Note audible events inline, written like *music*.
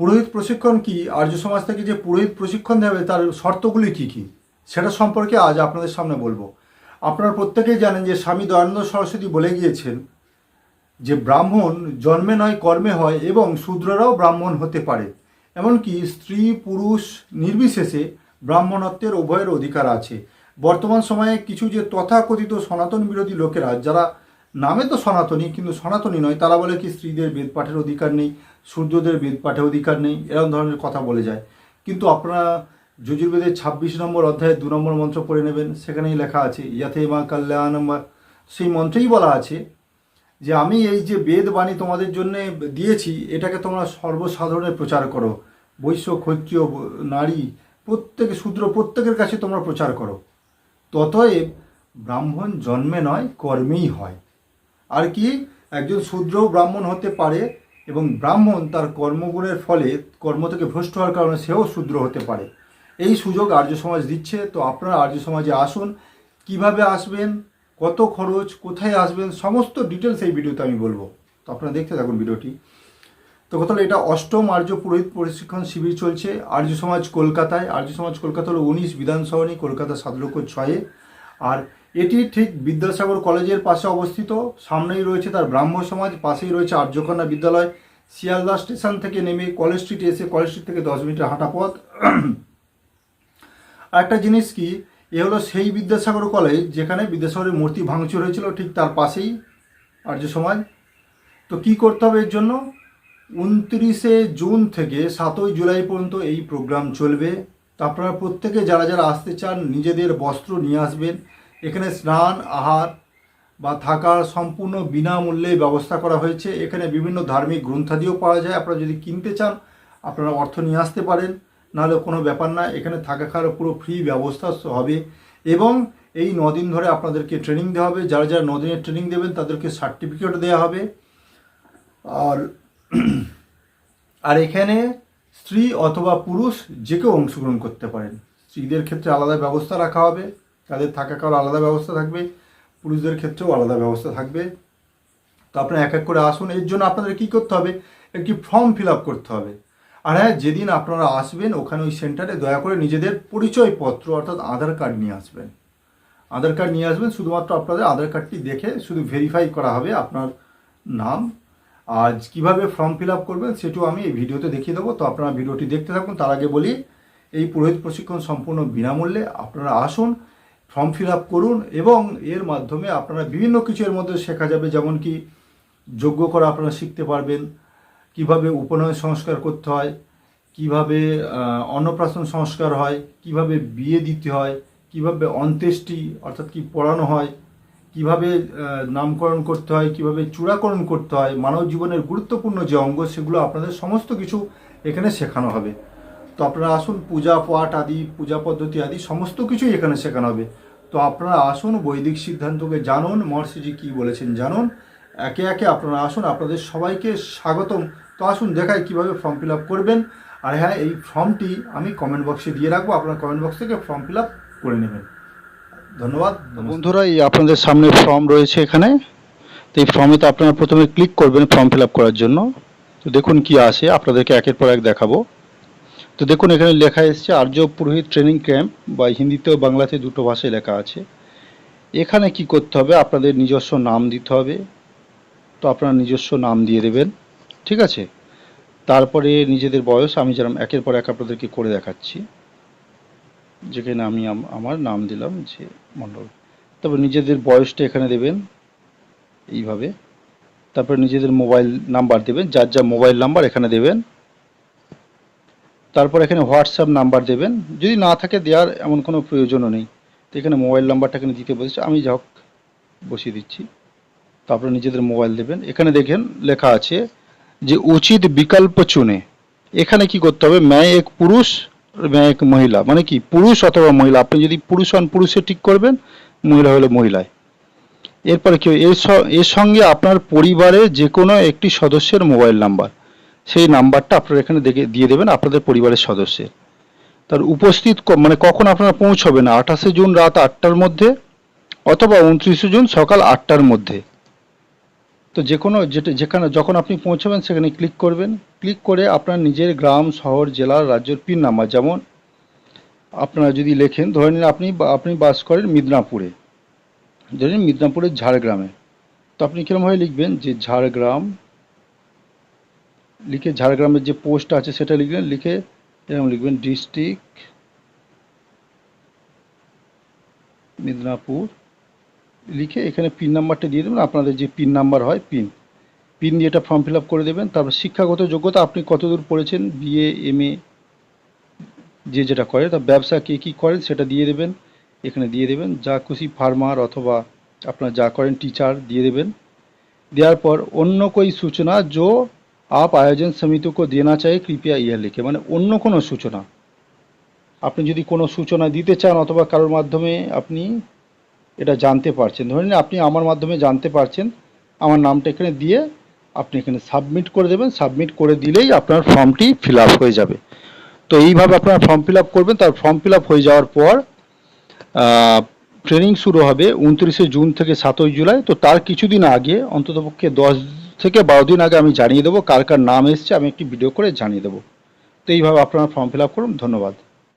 পুরোহিত প্রশিক্ষণ কি? আর্য সমাজ থেকে যে পুরোহিত প্রশিক্ষণ দেবে তার শর্তগুলি কি কি? সেটা সম্পর্কে আজ আপনাদের সামনে বলব। আপনারা প্রত্যেকেই জানেন যে স্বামী দয়ানন্দ সরস্বতী বলে গিয়েছেন যে ব্রাহ্মণ জন্মে নয়, কর্মে হয় এবং শূদ্ররাও ব্রাহ্মণ হতে পারে। এমনকি স্ত্রী, পুরুষ নির্বিশেষে ব্রাহ্মণত্বের উভয়ের অধিকার আছে। বর্তমান সময়ে কিছু যে তথাকথিত সনাতন বিরোধী লোকেরা, যারা নামে তো সনাতনী, কিন্তু সনাতনী নয়, তারা বলে কি স্ত্রীদের বেদ পাঠের অধিকার নেই সূর্যদের বেদ পাঠের অধিকার নেই, এরকম ধরনের কথা বলে যায়। কিন্তু আপনারা যজুর্বেদের ছাব্বিশ নম্বর অধ্যায়ে দু নম্বর মন্ত্র পড়ে নেবেন, সেখানেই লেখা আছে ইয়াতে মা কল্যাণ সেই মন্ত্রেই বলা আছে যে, আমি এই যে বেদ বাণী তোমাদের জন্য দিয়েছি, এটাকে তোমরা সর্বসাধারণের প্রচার করো। বৈশ্য, ক্ষত্রিয় নারী, প্রত্যেকে, শূদ্র প্রত্যেকের কাছে তোমরা প্রচার করো। ততএব ব্রাহ্মণ জন্মে নয়, কর্মেই হয়। আর কি? একজন শূদ্রও ব্রাহ্মণ হতে পারে এবং ব্রাহ্মণ তার কর্মগুণের ফলে কর্ম থেকে ভ্রষ্ট হওয়ার কারণে সেও শূদ্র হতে পারে। এই সুযোগ আর্য সমাজ দিচ্ছে। তো আপনারা আর্য সমাজে আসুন। কীভাবে আসবেন? কত খরচ? কোথায় আসবেন? সমস্ত ডিটেলস এই ভিডিওতে আমি বলব। তো আপনারা দেখতে থাকুন ভিডিওটি। তো কথা হলো, এটা অষ্টম আর্য পুরোহিত প্রশিক্ষণ শিবির চলছে। আর্য সমাজ কলকাতায়। আর্য সমাজ কলকাতা হলো উনিশ বিধানসভানী কলকাতা সাত লক্ষ ছয়ে। আর এটি ঠিক বিদ্যাসাগর কলেজের পাশে অবস্থিত, সামনেই রয়েছে তার ব্রাহ্ম সমাজ, পাশেই রয়েছে আর্যকন্যা বিদ্যালয়। শিয়ালদা স্টেশন থেকে নেমে কলেজ স্ট্রিটে এসে কলেজ স্ট্রিট থেকে দশ মিনিটের হাঁটা পথ। একটা জিনিস কি, এ হলো সেই বিদ্যাসাগর কলেজ যেখানে বিদ্যাসাগরের মূর্তি ভাঙচুর হয়েছিল, ঠিক তার পাশেই আর্য সমাজ। তো কি করতে হবে এর জন্য? উনত্রিশে জুন থেকে সাতই জুলাই পর্যন্ত এই প্রোগ্রাম চলবে। আপনারা প্রত্যেকে যারা যারা আসতে চান, নিজেদের বস্ত্র নিয়ে আসবেন। এখানে স্নান, আহার বা থাকার সম্পূর্ণ বিনামূল্যে ব্যবস্থা করা হয়েছে। এখানে বিভিন্ন ধার্মিক গ্রন্থাদিও পাওয়া যায়। আপনারা যদি কিনতে চান, আপনারা অর্থ নিয়ে আসতে পারেন। নাহলে কোনো ব্যাপার না, এখানে থাকা খাওয়ার পুরো ফ্রি ব্যবস্থা হবে। এবং এই নদিন ধরে আপনাদেরকে ট্রেনিং দেওয়া হবে। যারা যারা নদিনের ট্রেনিং দেবেন, তাদেরকে সার্টিফিকেট দেওয়া হবে। আর *clears throat* আর এখানে স্ত্রী অথবা পুরুষ যে কেউ অংশগ্রহণ করতে পারেন। স্ত্রীদের ক্ষেত্রে আলাদা ব্যবস্থা রাখা হবে। তাদের থাকা খাওয়ার আলাদা ব্যবস্থা থাকবে, পুরুষদের ক্ষেত্রেও আলাদা ব্যবস্থা থাকবে। তো আপনারা এক এক করে আসুন, এর জন্য আপনাদের কী করতে হবে? একটি ফর্ম ফিল আপ করতে হবে। আর হ্যাঁ যেদিন আপনারা আসবেন, ওখানে ওই সেন্টারে দয়া করে নিজেদের পরিচয়পত্র, অর্থাৎ আধার কার্ড নিয়ে আসবেন। আধার কার্ড নিয়ে আসবেন, শুধুমাত্র আপনাদের আধার কার্ডটি দেখে শুধু ভেরিফাই করা হবে আপনার নাম। আর কীভাবে ফর্ম ফিল আপ করবেন, সেটিও আমি এই ভিডিওতে দেখিয়ে দেবো। তো আপনারা ভিডিওটি দেখতে থাকুন। তার আগে বলি, এই পুরোহিত প্রশিক্ষণ সম্পূর্ণ বিনামূল্যে আপনারা আসুন। ফর্ম ফিল আপ করুন এবং এর মাধ্যমে আপনারা বিভিন্ন কিছু এর মধ্যে শেখা যাবে। যেমন কি যোগ্য করা আপনারা শিখতে পারবেন, কীভাবে উপনয়ন সংস্কার করতে হয়, কীভাবে অন্নপ্রাশন সংস্কার হয়, কীভাবে বিয়ে দিতে হয়, কীভাবে অন্ত্যেষ্টি অর্থাৎ কি পড়ানো হয়, কীভাবে নামকরণ করতে হয়, কীভাবে চূড়াকরণ করতে হয়, মানব জীবনের গুরুত্বপূর্ণ যে অঙ্গ, সেগুলো আপনাদের সমস্ত কিছু এখানে শেখানো হবে। তো আপনারা আসুন, পূজা পাঠ আদি, পূজা পদ্ধতি আদি, সমস্ত কিছুই এখানে শেখানো হবে। তো আপনারা আসুন, বৈদিক সিদ্ধান্তকে জানুন, মহর্ষিজি কী বলেছেন জানুন। একে একে আপনারা আসুন, আপনাদের সবাইকে স্বাগতম। তো আসুন, দেখাই কীভাবে ফর্ম ফিল করবেন। আর হ্যাঁ এই ফর্মটি আমি কমেন্ট বক্সে দিয়ে রাখব, আপনারা কমেন্ট বক্স থেকে ফর্ম ফিল করে নেবেন। ধন্যবাদ। বন্ধুরা, এই আপনাদের সামনে ফর্ম রয়েছে এখানে। তো এই ফর্মে তো আপনারা প্রথমে ক্লিক করবেন ফর্ম ফিল করার জন্য। তো দেখুন কি আসে, আপনাদেরকে একের পর এক দেখাবো। তো দেখুন, এখানে লেখা এসছে, আর্য পুরোহিত ট্রেনিং ক্যাম্প বা হিন্দিতে ও বাংলাতে দুটো ভাষায় লেখা আছে। এখানে কি করতে হবে? আপনাদের নিজস্ব নাম দিতে হবে। তো আপনারা নিজস্ব নাম দিয়ে দেবেন, ঠিক আছে? তারপরে নিজেদের বয়স, আমি যেরকম একের পর এক আপনাদেরকে করে দেখাচ্ছি। যেখানে আমি, আমার নাম দিলাম যে মণ্ডল। তারপর নিজেদের বয়সটা এখানে দেবেন, এইভাবে। তারপর নিজেদের মোবাইল নাম্বার দেবেন, যার যা মোবাইল নাম্বার এখানে দেবেন। তারপর এখানে হোয়াটসঅ্যাপ নাম্বার দেবেন। যদি না থাকে দেওয়ার এমন কোনো প্রয়োজনও নেই। তো এখানে মোবাইল নাম্বারটা এখানে দিতে বলেছে। আমি যা হোক বসিয়ে দিচ্ছি। তারপরে নিজেদের মোবাইল দেবেন। এখানে দেখেন লেখা আছে যে, উচিত বিকল্প চুনে। এখানে কি করতে হবে? ম্যায় এক পুরুষ ম্যায় এক মহিলা। মানে কি? পুরুষ অথবা মহিলা। আপনি যদি পুরুষ হন, পুরুষে ঠিক করবেন, মহিলা হলে মহিলায়। এরপরে কি এর সঙ্গে আপনার পরিবারের যে কোনো একটি সদস্যের মোবাইল নাম্বার সেই নাম্বারটা আপনারা এখানে দেখে দিয়ে দেবেন আপনাদের পরিবারের সদস্যের। তার উপস্থিত মানে কখন আপনারা পৌঁছবেন? আঠাশে জুন রাত আটটার মধ্যে অথবা উনত্রিশে জুন সকাল আটটার মধ্যে। তো যে কোনো যেটা যেখানে যখন আপনি পৌঁছাবেন, সেখানে ক্লিক করবেন। ক্লিক করে আপনার নিজের গ্রাম, শহর, জেলা, রাজ্যের পিন নাম্বার যেমন আপনারা যদি লেখেন, ধরে নিন আপনি আপনি বাস করেন মিদনাপুরে। ধরে নিন মিদনাপুরের ঝাড়গ্রামে। তো আপনি কীরকমভাবে লিখবেন যে ঝাড়গ্রাম লিখে ঝাড়গ্রামের যে পোস্ট আছে সেটা লিখবেন, লিখে এরকম লিখবেন ডিস্ট্রিক্ট মিদনাপুর, লিখে এখানে পিন নাম্বারটা দিয়ে দেবেন, আপনাদের যে পিন নাম্বার হয় পিন পিন দিয়ে এটা ফর্ম ফিল করে দেবেন, তারপর শিক্ষাগত যোগ্যতা, আপনি কতদূর পড়েছেন বিএ এমএ যে যেটা করে, তা ব্যবসা কে কী করেন সেটা দিয়ে দেবেন, এখানে দিয়ে দেবেন, যা খুশি ফার্মার অথবা আপনার যা করেন টিচার দিয়ে দেবেন। দেওয়ার পর অন্য কোই সূচনা जो आप आयोजन समिति को देना चाहिए कृपया यह লিখে মানে অন্য কোনো সূচনা আপনি যদি কোনো সূচনা দিতে চান অথবা কারোর মাধ্যমে আপনি এটা জানতে পারছেন ধরে নিন আপনি আমার মাধ্যমে জানতে পারছেন আমার নামটা এখানে দিয়ে আপনি এখানে সাবমিট করে দেবেন সাবমিট করে দিলেই আপনার ফর্মটি ফিল আপ হয়ে যাবে তো এইভাবে আপনারা ফর্ম ফিল আপ করবেন তার ফর্ম ফিল আপ হয়ে যাওয়ার পর ট্রেনিং শুরু হবে উনত্রিশে জুন থেকে সাতই জুলাই তো তার কিছুদিন আগে অন্ততপক্ষে দশ থেকে বারো দিন আগে আমি জানিয়ে দেবো কার কার নাম এসছে, আমি একটি ভিডিও করে জানিয়ে দেবো। তো এইভাবে আপনারা ফর্ম ফিল আপ করুন, ধন্যবাদ।